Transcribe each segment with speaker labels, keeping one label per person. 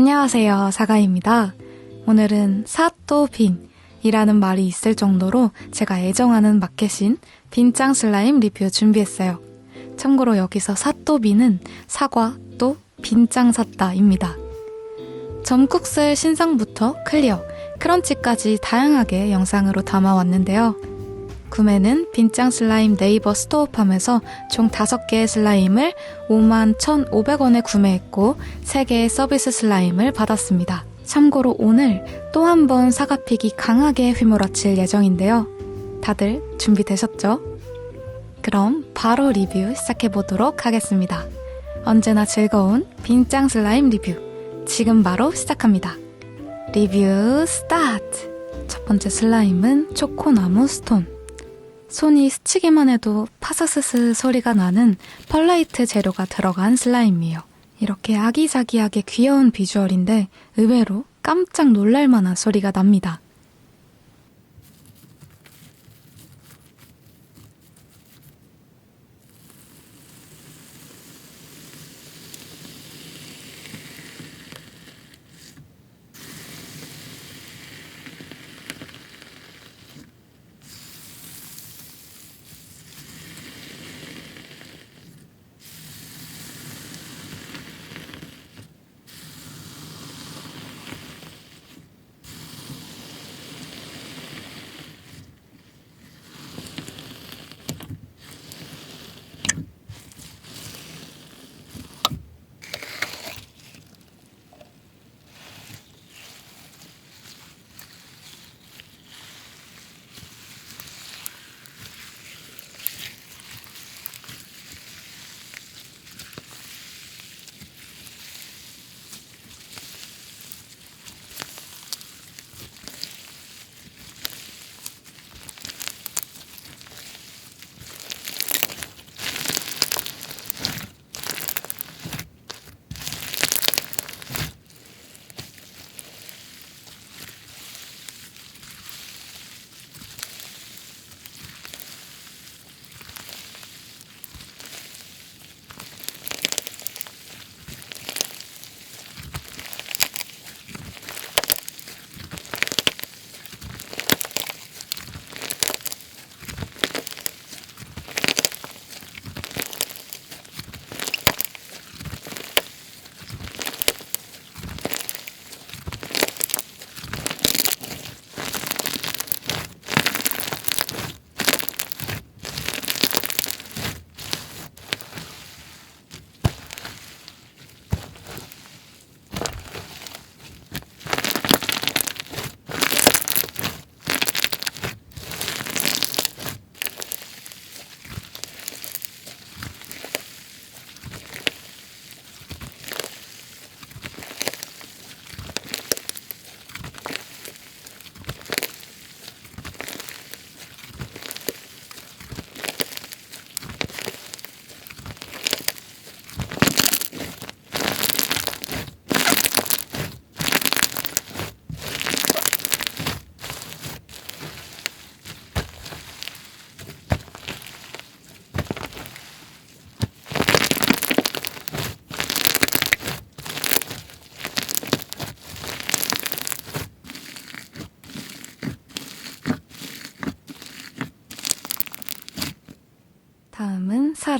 Speaker 1: 안녕하세요. 사가입니다. 오늘은 사또빈이라는 말이 있을 정도로 제가 애정하는 마켓인 빈짱 슬라임 리뷰 준비했어요. 참고로 여기서 사또빈은 사과 또 빈짱 샀다입니다. 점국슬 신상부터 클리어, 크런치까지 다양하게 영상으로 담아왔는데요. 구매는 빈짱 슬라임 네이버 스토어팜에서 총 5개의 슬라임을 5만 1,500원에 구매했고 3개의 서비스 슬라임을 받았습니다. 참고로 오늘 또 한 번 사과픽이 강하게 휘몰아칠 예정인데요. 다들 준비되셨죠? 그럼 바로 리뷰 시작해보도록 하겠습니다. 언제나 즐거운 빈짱 슬라임 리뷰. 지금 바로 시작합니다. 리뷰 스타트! 첫 번째 슬라임은 초코나무 스톤. 손이 스치기만 해도 파사스스 소리가 나는 펄라이트 재료가 들어간 슬라임이에요. 이렇게 아기자기하게 귀여운 비주얼인데 의외로 깜짝 놀랄 만한 소리가 납니다.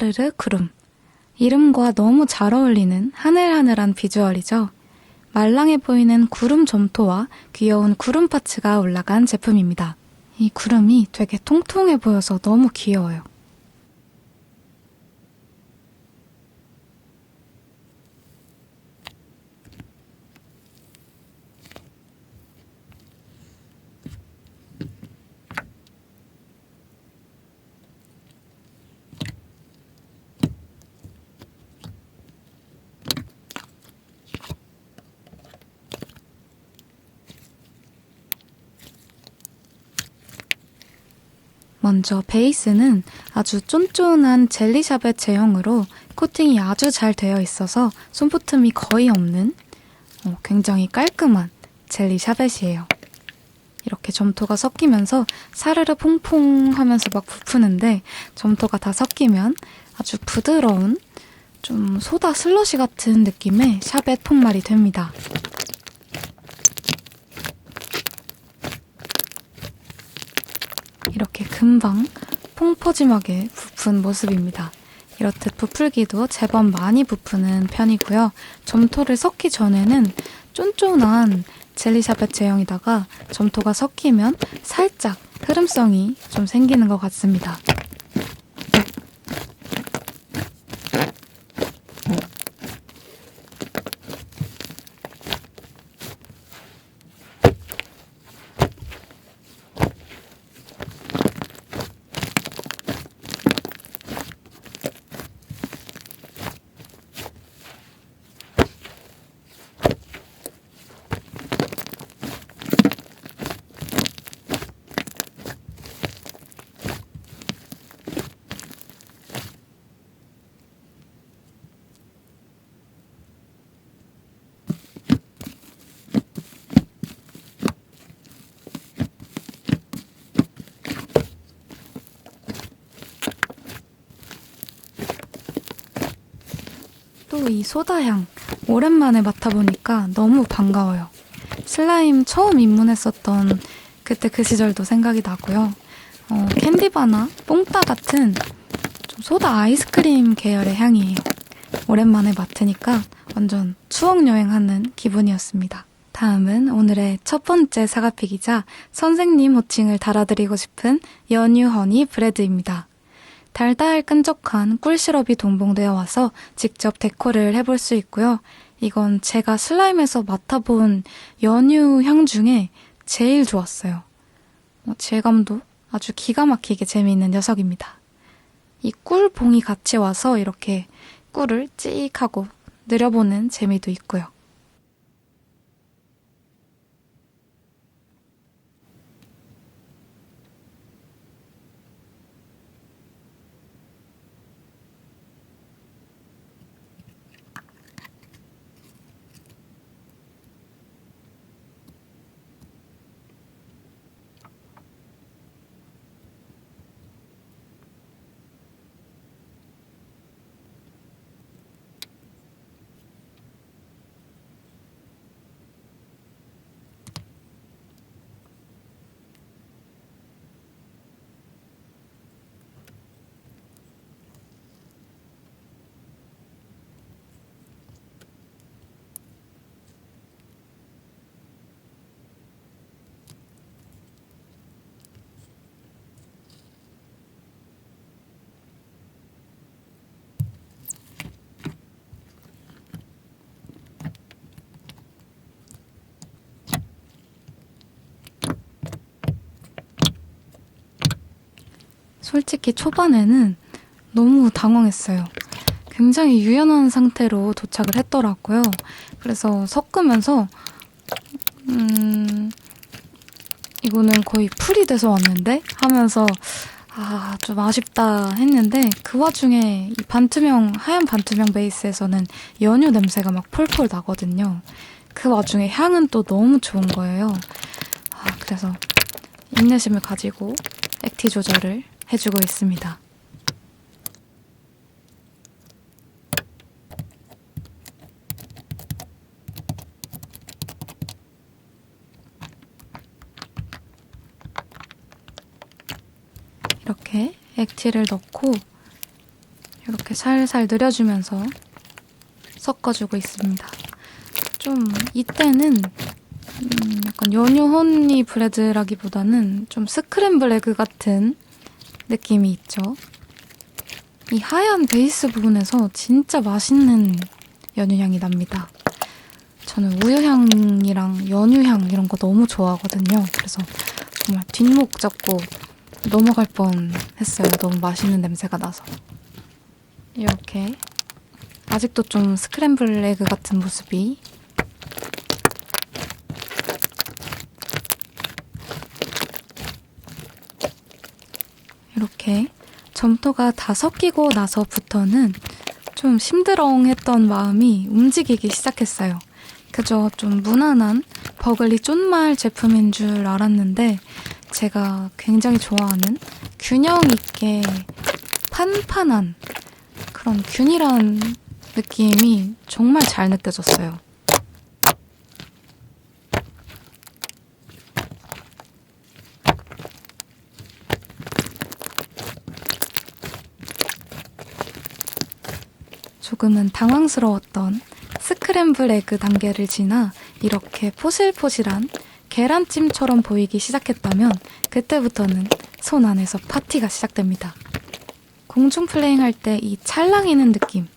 Speaker 1: 사르르 구름. 이름과 너무 잘 어울리는 하늘하늘한 비주얼이죠. 말랑해 보이는 구름 점토와 귀여운 구름 파츠가 올라간 제품입니다. 이 구름이 되게 통통해 보여서 너무 귀여워요. 먼저 베이스는 아주 쫀쫀한 젤리샤벳 제형으로 코팅이 아주 잘 되어 있어서 손붙음이 거의 없는 어, 굉장히 깔끔한 젤리샤벳이에요. 이렇게 점토가 섞이면서 사르르 퐁퐁 하면서 막 부푸는데 점토가 다 섞이면 아주 부드러운 좀 소다 슬러시 같은 느낌의 샤벳 폭말이 됩니다. 이렇게 금방 퐁퍼짐하게 부푼 모습입니다. 이렇듯 부풀기도 제법 많이 부푸는 편이고요. 점토를 섞기 전에는 쫀쫀한 젤리샤벳 제형이다가 점토가 섞이면 살짝 흐름성이 좀 생기는 것 같습니다. 또이 소다향 오랜만에 맡아보니까 너무 반가워요. 슬라임 처음 입문했었던 그때 그 시절도 생각이 나고요. 어, 캔디바나 뽕따 같은 좀 소다 아이스크림 계열의 향이에요. 오랜만에 맡으니까 완전 추억 여행하는 기분이었습니다. 다음은 오늘의 첫 번째 사과픽이자 선생님 호칭을 달아드리고 싶은 연유 허니 브레드입니다. 달달 끈적한 꿀 시럽이 동봉되어 와서 직접 데코를 해볼 수 있고요. 이건 제가 슬라임에서 맡아본 연유 향 중에 제일 좋았어요. 어, 질감도 아주 기가 막히게 재미있는 녀석입니다. 이 꿀봉이 같이 와서 이렇게 꿀을 찍 하고 느려보는 재미도 있고요. 솔직히 초반에는 너무 당황했어요. 굉장히 유연한 상태로 도착을 했더라고요. 그래서 섞으면서, 음, 이거는 거의 풀이 돼서 왔는데? 하면서, 아, 좀 아쉽다 했는데, 그 와중에 이 반투명, 하얀 반투명 베이스에서는 연유 냄새가 막 폴폴 나거든요. 그 와중에 향은 또 너무 좋은 거예요. 아, 그래서 인내심을 가지고 액티 조절을 해주고 있습니다. 이렇게 액티를 넣고 이렇게 살살 늘여주면서 섞어주고 있습니다. 좀 이때는 음, 약간 연유 허니 브레드라기보다는 좀 스크램블 에그 같은 느낌이 있죠. 이 하얀 베이스 부분에서 진짜 맛있는 연유향이 납니다. 저는 우유향이랑 연유향 이런 거 너무 좋아하거든요. 그래서 정말 뒷목 잡고 넘어갈 뻔 했어요. 너무 맛있는 냄새가 나서. 이렇게 아직도 좀 스크램블 에그 같은 모습이 이렇게 점토가 다 섞이고 나서부터는 좀 심드렁했던 마음이 움직이기 시작했어요. 그저 좀 무난한 버글리 쫀말 제품인 줄 알았는데 제가 굉장히 좋아하는 균형 있게 판판한 그런 균일한 느낌이 정말 잘 느껴졌어요. 조금은 당황스러웠던 스크램블 에그 단계를 지나 이렇게 포실포실한 계란찜처럼 보이기 시작했다면 그때부터는 손 안에서 파티가 시작됩니다. 공중 플레잉 할 때 이 찰랑이는 느낌,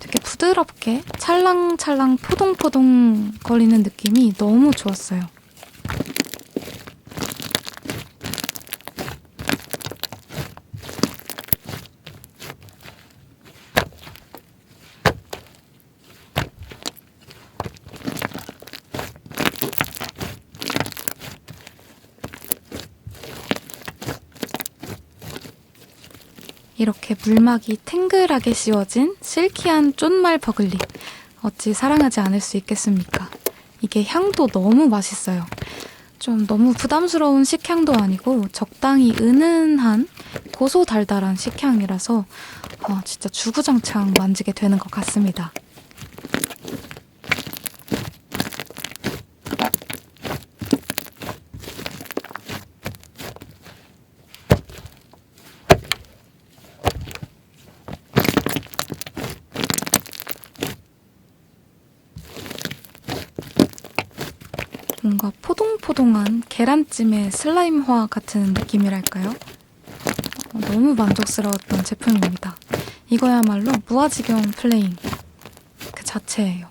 Speaker 1: 되게 부드럽게 찰랑찰랑 포동포동 거리는 느낌이 너무 좋았어요. 이렇게 물막이 탱글하게 씌워진 실키한 쫀말 버글리. 어찌 사랑하지 않을 수 있겠습니까? 이게 향도 너무 맛있어요. 좀 너무 부담스러운 식향도 아니고 적당히 은은한 고소달달한 식향이라서 어, 진짜 주구장창 만지게 되는 것 같습니다. 뭔가 계란찜의 슬라임화 같은 느낌이랄까요? 어, 너무 만족스러웠던 제품입니다. 이거야말로 무아지경 플레잉 그 자체예요.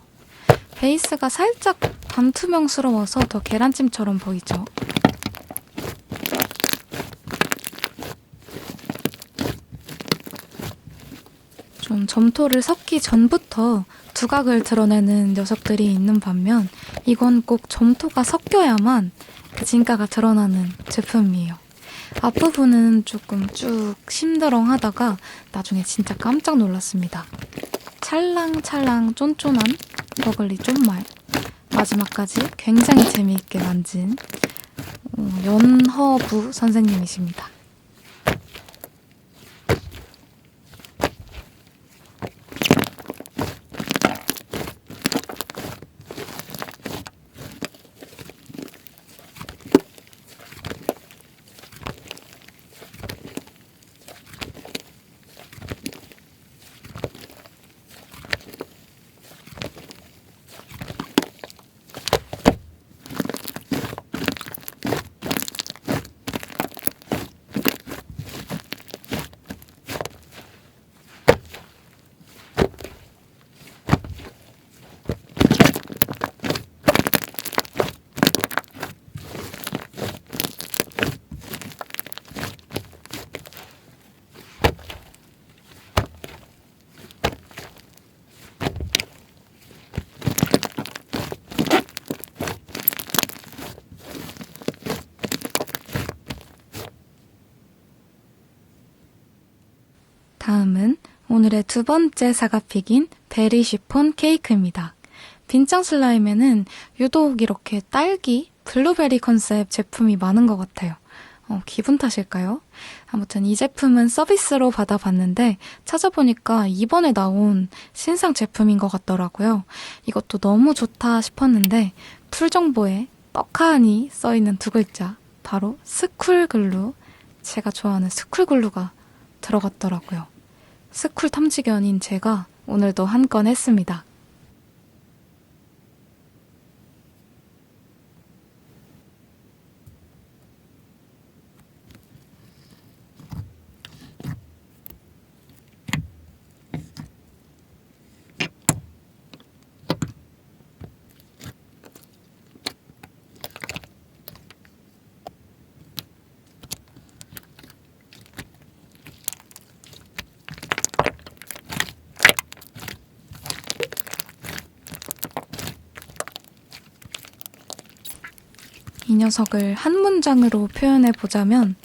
Speaker 1: 베이스가 살짝 반투명스러워서 더 계란찜처럼 보이죠. 좀 점토를 섞기 전부터 두각을 드러내는 녀석들이 있는 반면 이건 꼭 점토가 섞여야만 그 진가가 드러나는 제품이에요. 앞부분은 조금 쭉 심드렁 하다가 나중에 진짜 깜짝 놀랐습니다. 찰랑찰랑 쫀쫀한 버글리 쫀말 마지막까지 굉장히 재미있게 만진 어, 연허부 선생님이십니다. 다음은 오늘의 두 번째 사과픽인 베리 쉬폰 케이크입니다. 빈장 슬라임에는 유독 이렇게 딸기, 블루베리 컨셉 제품이 많은 것 같아요. 어, 기분 탓일까요? 아무튼 이 제품은 서비스로 받아봤는데 찾아보니까 이번에 나온 신상 제품인 것 같더라고요. 이것도 너무 좋다 싶었는데 풀 정보에 떡하니 써있는 두 글자 바로 스쿨글루 제가 좋아하는 스쿨글루가 들어갔더라고요. 스쿨 탐지견인 제가 오늘도 한 건 했습니다. 이 녀석을 한 문장으로 표현해 보자면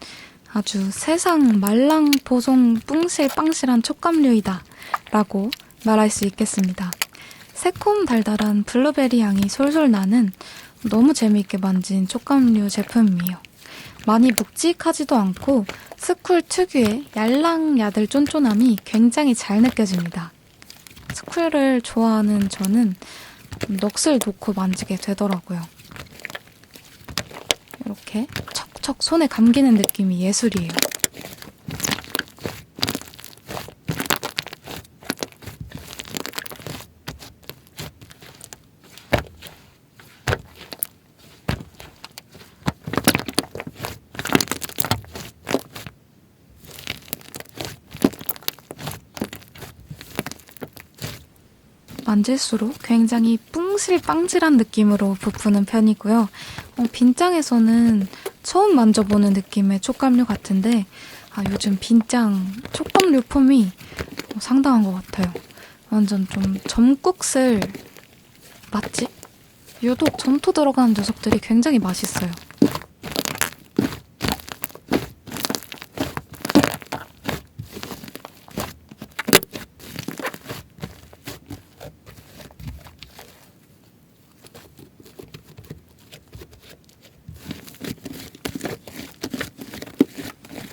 Speaker 1: 아주 세상 말랑 보송 뿡실 빵실한 촉감류이다 라고 말할 수 있겠습니다. 새콤 달달한 블루베리 향이 솔솔 나는 너무 재미있게 만진 촉감류 제품이에요. 많이 묵직하지도 않고 스쿨 특유의 얄랑야들 쫀쫀함이 굉장히 잘 느껴집니다. 쿨을 좋아하는 저는 넋을 놓고 만지게 되더라고요. 이렇게 척척 손에 감기는 느낌이 예술이에요. 만질수록 굉장히 뿡실빵질한 느낌으로 부푸는 편이고요. 어, 빈장에서는 처음 만져보는 느낌의 촉감류 같은데 아, 요즘 빈장 촉감류 폼이 어, 상당한 것 같아요. 완전 좀 점국슬 맛집? 유독 점토 들어가는 녀석들이 굉장히 맛있어요.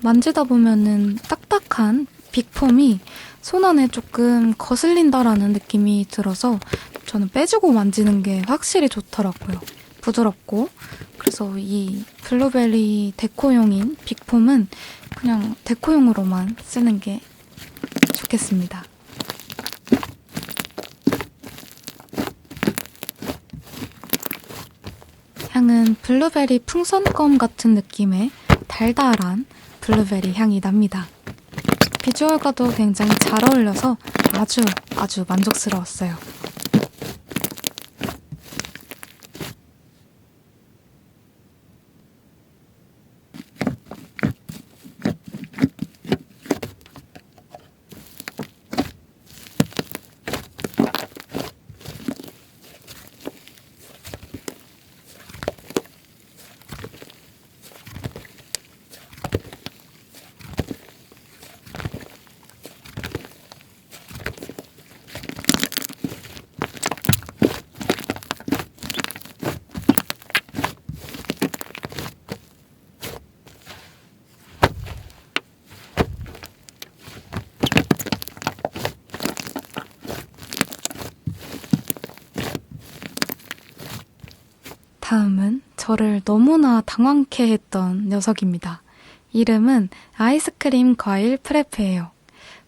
Speaker 1: 만지다 보면은 딱딱한 빅폼이 손 안에 조금 거슬린다라는 느낌이 들어서 저는 빼주고 만지는 게 확실히 좋더라고요. 부드럽고. 그래서 이 블루베리 데코용인 빅폼은 그냥 데코용으로만 쓰는 게 좋겠습니다. 향은 블루베리 풍선껌 같은 느낌의 달달한 블루베리 향이 납니다. 비주얼과도 굉장히 잘 어울려서 아주 아주 만족스러웠어요. 다음은 저를 너무나 당황케 했던 녀석입니다. 이름은 아이스크림 과일 프레페예요.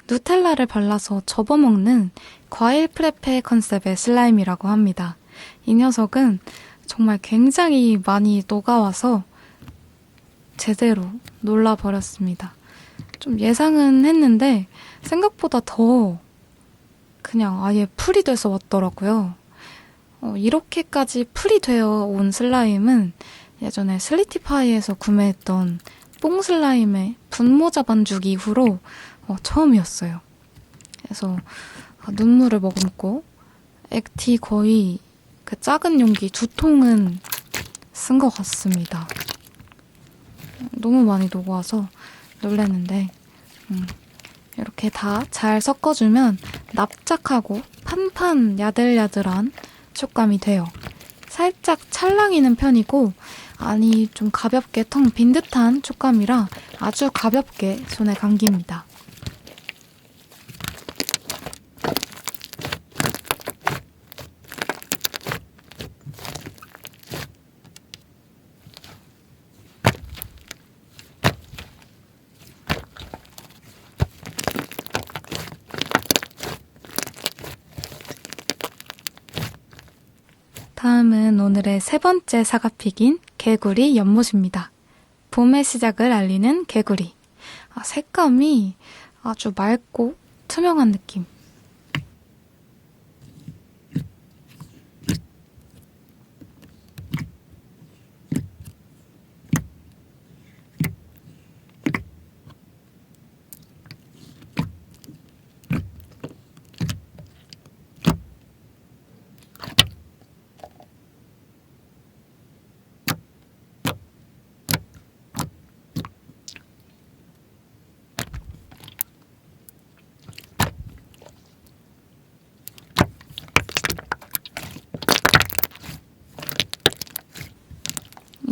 Speaker 1: 누텔라를 발라서 접어먹는 과일 프레페 컨셉의 슬라임이라고 합니다. 이 녀석은 정말 굉장히 많이 녹아와서 제대로 놀라버렸습니다. 좀 예상은 했는데 생각보다 더 그냥 아예 풀이 돼서 왔더라고요. 어, 이렇게까지 풀이 되어 온 슬라임은 예전에 슬리티파이에서 구매했던 뽕 슬라임의 분모자 반죽 이후로 어, 처음이었어요. 그래서 아, 눈물을 머금고 액티 거의 그 작은 용기 두 통은 쓴 것 같습니다. 너무 많이 녹아서 놀랐는데 음, 이렇게 다 잘 섞어주면 납작하고 판판 야들야들한 촉감이 돼요. 살짝 찰랑이는 편이고 아니 좀 가볍게 텅 빈 듯한 촉감이라 아주 가볍게 손에 감깁니다. 다음은 오늘의 세 번째 사과픽인 개구리 연못입니다. 봄의 시작을 알리는 개구리. 아, 색감이 아주 맑고 투명한 느낌.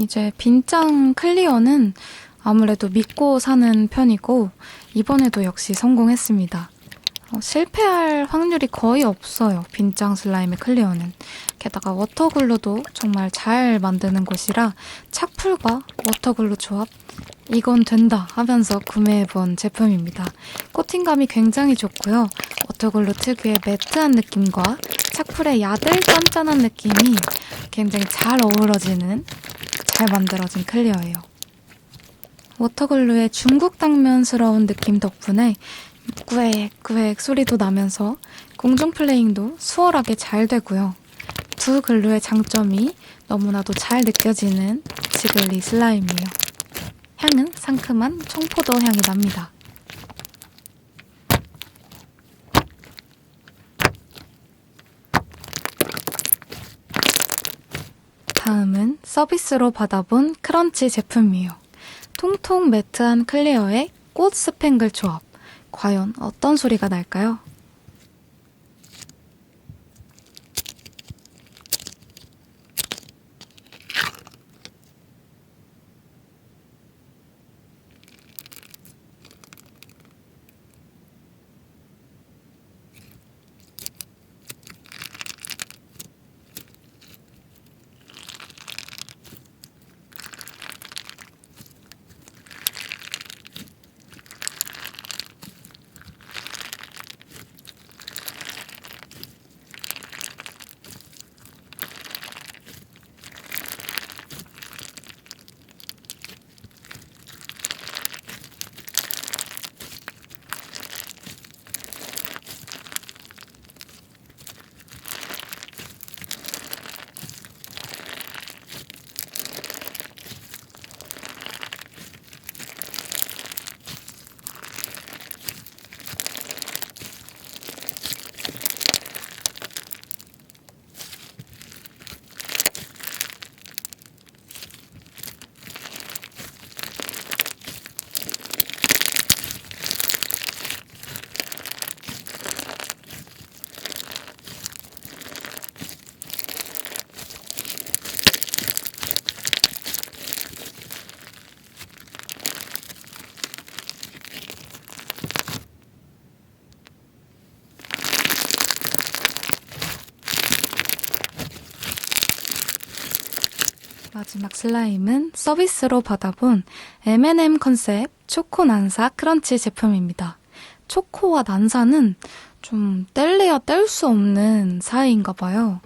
Speaker 1: 이제 빈장 클리어는 아무래도 믿고 사는 편이고 이번에도 역시 성공했습니다. 어, 실패할 확률이 거의 없어요. 빈장 슬라임의 클리어는. 게다가 워터글루도 정말 잘 만드는 곳이라 착풀과 워터글루 조합 이건 된다 하면서 구매해본 제품입니다. 코팅감이 굉장히 좋고요. 워터글루 특유의 매트한 느낌과 착풀의 야들 짠짠한 느낌이 굉장히 잘 어우러지는 잘 만들어진 클리어예요. 워터글루의 중국 당면스러운 느낌 덕분에 꾸액꾸액 소리도 나면서 공중 플레잉도 수월하게 잘 되고요. 두 글루의 장점이 너무나도 잘 느껴지는 지글리 슬라임이에요. 향은 상큼한 청포도 향이 납니다. 다음은 서비스로 받아본 크런치 제품이에요. 통통 매트한 클리어의 꽃 스팽글 조합. 과연 어떤 소리가 날까요? 마지막 슬라임은 서비스로 받아본 M&M 컨셉 초코 난사 크런치 제품입니다. 초코와 난사는 좀 뗄래야 뗄 수 없는 사이인가 봐요.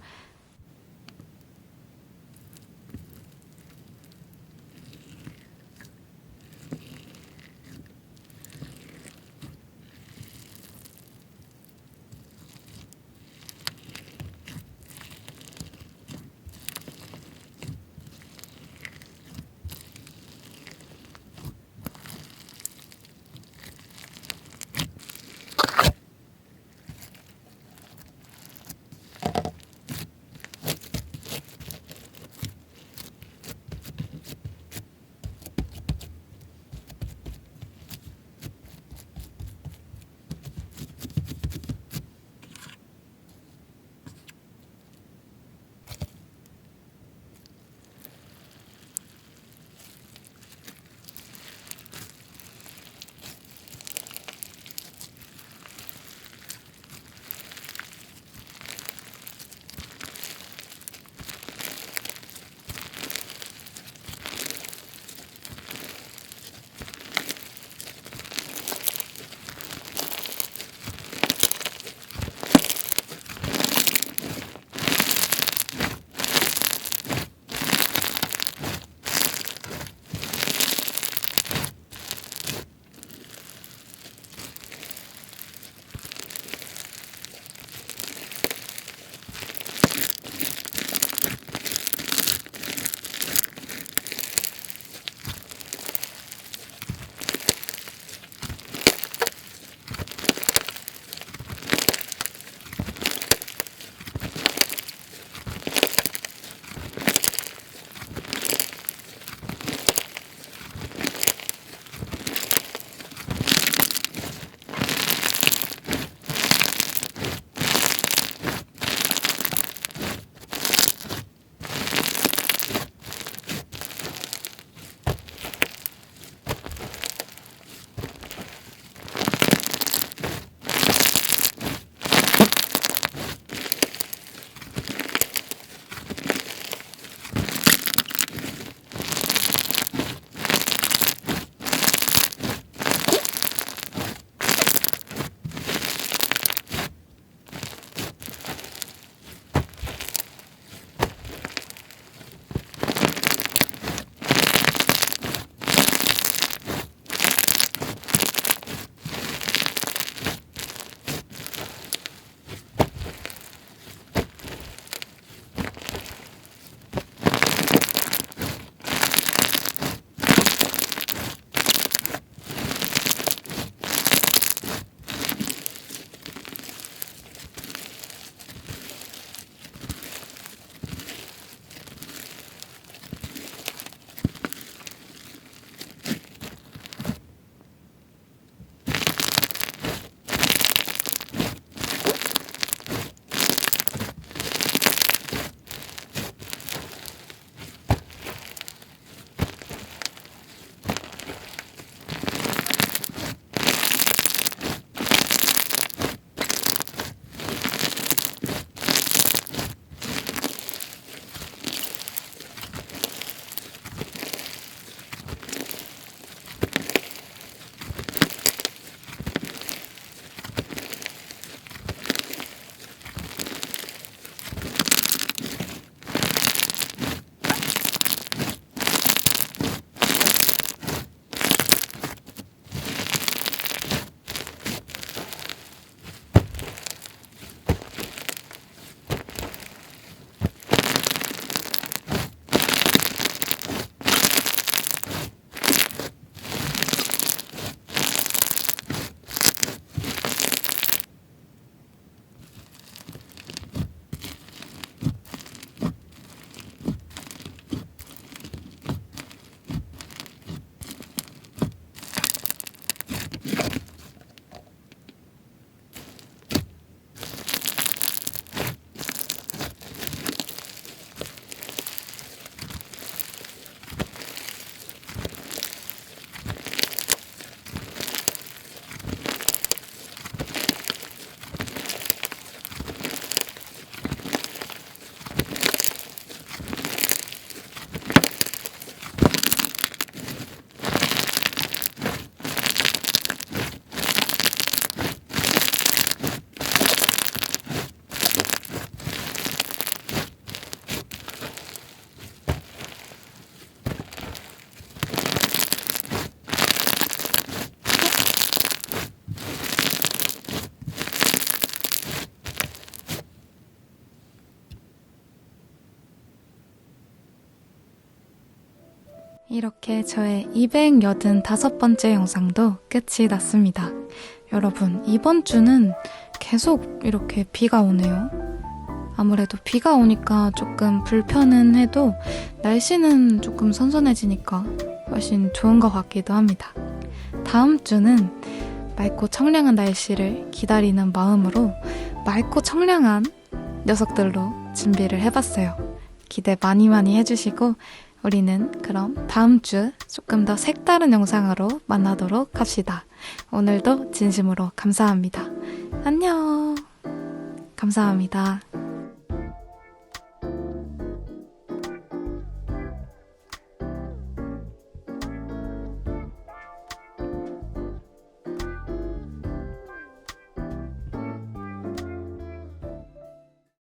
Speaker 1: 이렇게 저의 285번째 영상도 끝이 났습니다. 여러분, 이번 주는 계속 이렇게 비가 오네요. 아무래도 비가 오니까 조금 불편은 해도 날씨는 조금 선선해지니까 훨씬 좋은 것 같기도 합니다. 다음 주는 맑고 청량한 날씨를 기다리는 마음으로 맑고 청량한 녀석들로 준비를 해봤어요. 기대 많이 많이 해주시고 우리는 그럼 다음 주 조금 더 색다른 영상으로 만나도록 합시다. 오늘도 진심으로 감사합니다. 안녕. 감사합니다.